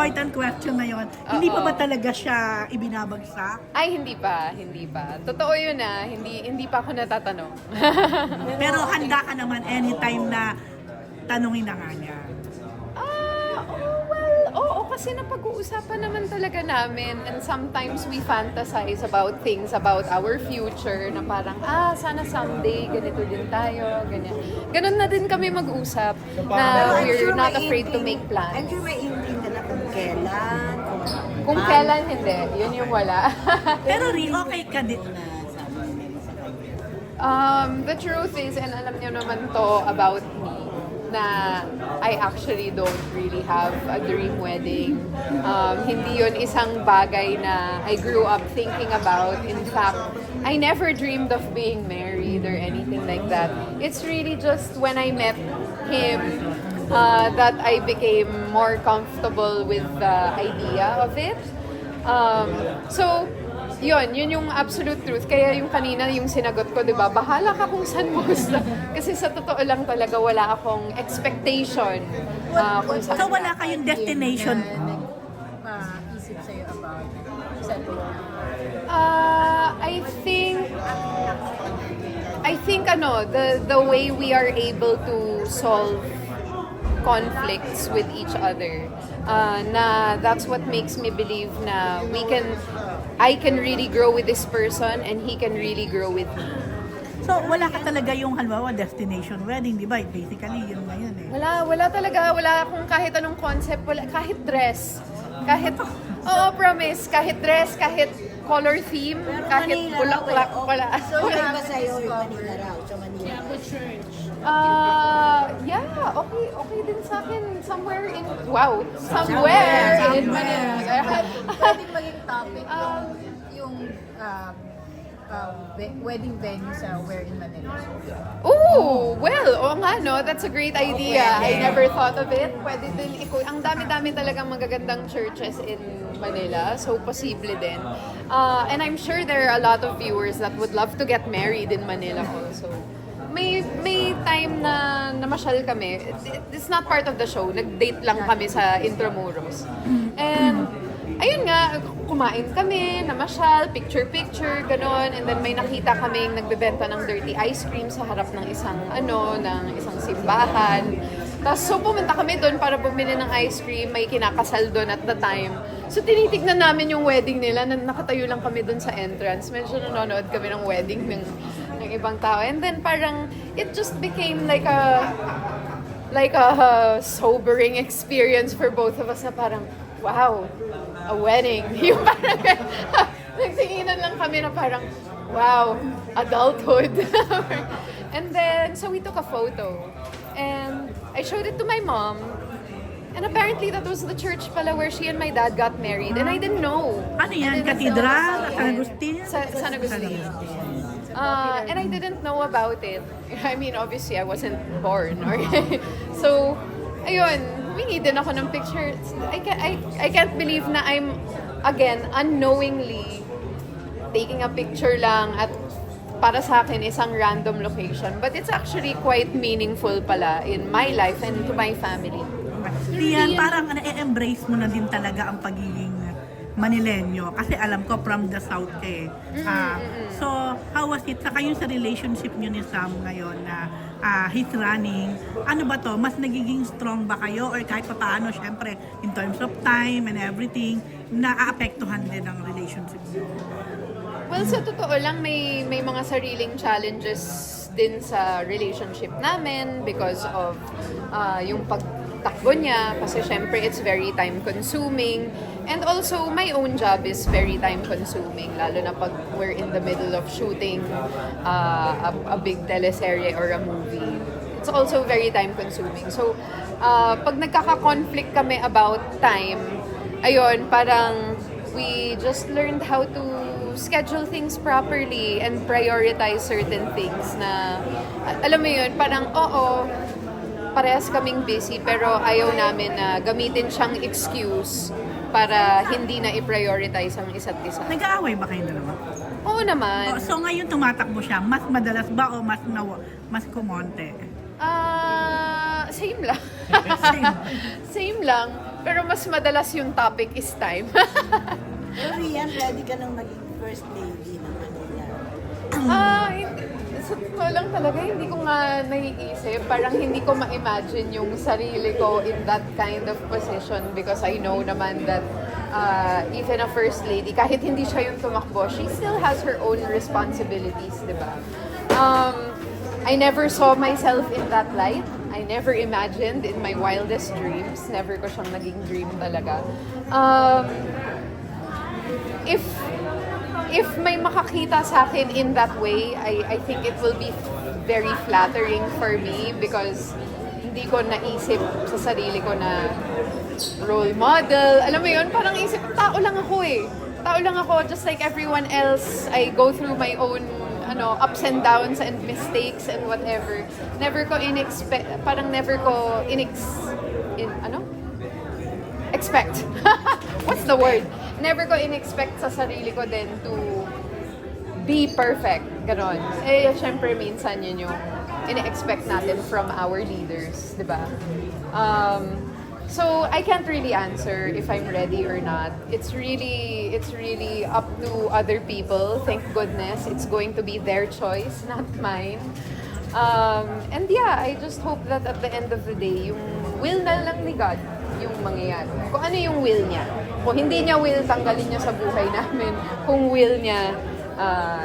Important question na yon. Hindi pa ba talaga siya ibinabagsak? Ay, hindi pa, hindi pa. Totoo yun ah, hindi, hindi pa ako natatanong. Pero handa ka naman anytime na tanungin na nga niya. Ah, oh, well, oo, kasi napag-uusapan naman talaga namin and sometimes we fantasize about things about our future na parang, ah, sana someday ganito din tayo, ganyan. Ganon na din kami mag-usap na I'm we're sure not may afraid to make plans. I'm sure may kung kailan, kung, Kung paano kailan hindi, yun yung wala. Pero rin, okay ka din. na. Um, the truth is, and alam niyo naman to about me, na I actually don't really have a dream wedding. Um, hindi yon isang bagay na I grew up thinking about. In fact, I never dreamed of being married or anything like that. It's really just when I met him uh, that I became more comfortable with the idea of it. Um, so, yun, yun yung absolute truth. Kaya yung kanina, yung sinagot ko, di ba, bahala ka kung saan mo gusto. Kasi sa totoo lang talaga, wala akong expectation. uh, kung saan. So wala kayong destination. Na nag-isip sa'yo about settling. Uh, I think I think ano the the way we are able to solve conflicts with each other uh, na that's what makes me believe na we can I can really grow with this person and he can really grow with me. So wala ka talaga yung halimbawa destination wedding, di ba? Basically, yun na yun eh. Wala, wala talaga. Wala akong kahit anong concept. Wala, kahit dress. Kahit, oo, promise. Kahit dress, kahit color theme, kahit Manila raw, bulaklak, eh. Oh, wala. So, okay ba sa'yo yung Manila raw? Sa Manila. Uh, yeah, okay, okay din sa akin. Somewhere in, wow, somewhere, in Manila. Pwedeng maging topic yung, Um, yung um, um, we- wedding venue sa Where in Manila. Ooh, well, oo nga, no? That's a great idea. I never thought of it. Pwede din, iko, ang dami-dami talagang magagandang churches in Manila. So, posible din. Uh, and I'm sure there are a lot of viewers that would love to get married in Manila also. May may time na namasyal kami. It- It's not part of the show. Nag-date lang kami sa Intramuros. And ayun nga, kumain kami, namasyal, picture-picture, ganon. And then may nakita kaming nagbebenta ng dirty ice cream sa harap ng isang, ano, ng isang simbahan. Tapos, so pumunta kami doon para bumili ng ice cream. May kinakasal doon at the time. So, tinitignan namin yung wedding nila. Na nakatayo lang kami doon sa entrance. Medyo nanonood kami ng wedding ng, ng ibang tao. And then parang, it just became like a like a sobering experience for both of us na parang, wow, a wedding. Yung parang, nagtinginan lang kami na parang, wow, adulthood. and then, so we took a photo. And I showed it to my mom. And apparently that was the church pala where she and my dad got married. And I didn't know. Ano yan? About San. Agustin? Sa, San Agustin. Uh, and I didn't know about it. I mean, obviously, I wasn't born. Or so, ayun, humingi din ako ng picture. I, ca- I, I can't believe na I'm, again, unknowingly taking a picture lang at para sa akin isang random location. But it's actually quite meaningful pala in my life and to my family. Diyan, parang na-embrace mo na din talaga ang pagiging Manilenyo. Kasi alam ko from the South ka eh. Ah, so, how was it? Saka yung sa relationship nyo ni Sam ngayon na ah, he's running, ano ba to? Mas nagiging strong ba kayo? Or kahit pa paano, syempre, in terms of time and everything, naaapektuhan din ang relationship nyo? Well, sa totoo lang, may, may mga sariling challenges din sa relationship namin because of uh, yung pagtakbo niya. Kasi syempre, it's very time-consuming. And also, my own job is very time-consuming. Lalo na pag we're in the middle of shooting uh, a, a big teleserye or a movie. It's also very time-consuming. So, uh, pag nagkaka-conflict kami about time, ayun, parang we just learned how to schedule things properly and prioritize certain things na, alam mo yun, parang, oo, parehas kaming busy, pero ayaw namin na gamitin siyang excuse para hindi na i-prioritize ang isa't isa. Nag-aaway ba kayo dalawa? Oo naman. Oh, so ngayon tumatakbo siya, mas madalas ba o mas nawa, mas kumonte? Ah, same lang. Same. same lang. Pero mas madalas yung topic is time. Pero Rian, ready ka nang maging first lady ng Manila. Ah, hindi. Sa totoo lang talaga, hindi ko nga naiisip. Parang hindi ko ma-imagine yung sarili ko in that kind of position because I know naman that uh, even a first lady, kahit hindi siya yung tumakbo, she still has her own responsibilities, di ba? Um, I never saw myself in that light. I never imagined in my wildest dreams. Never ko siyang naging dream talaga. Um, if if may makakita sa akin in that way, I, I think it will be very flattering for me because hindi ko naisip sa sarili ko na role model. Alam mo yun, parang isip, tao lang ako eh. Tao lang ako, just like everyone else. I go through my own ano, ups and downs and mistakes and whatever. Never ko inexpect, parang never ko inex, in, ano? expect. What's the word? Never ko in-expect sa sarili ko din to be perfect. Ganon. Eh, syempre, minsan yun yung in-expect natin from our leaders, di ba? Um, so, I can't really answer if I'm ready or not. It's really, it's really up to other people. Thank goodness. It's going to be their choice, not mine. Um, and yeah, I just hope that at the end of the day, yung will na lang ni God yung mangyayari. Kung ano yung will niya. Kung hindi niya will, tanggalin niya sa buhay namin. Kung will niya, ah,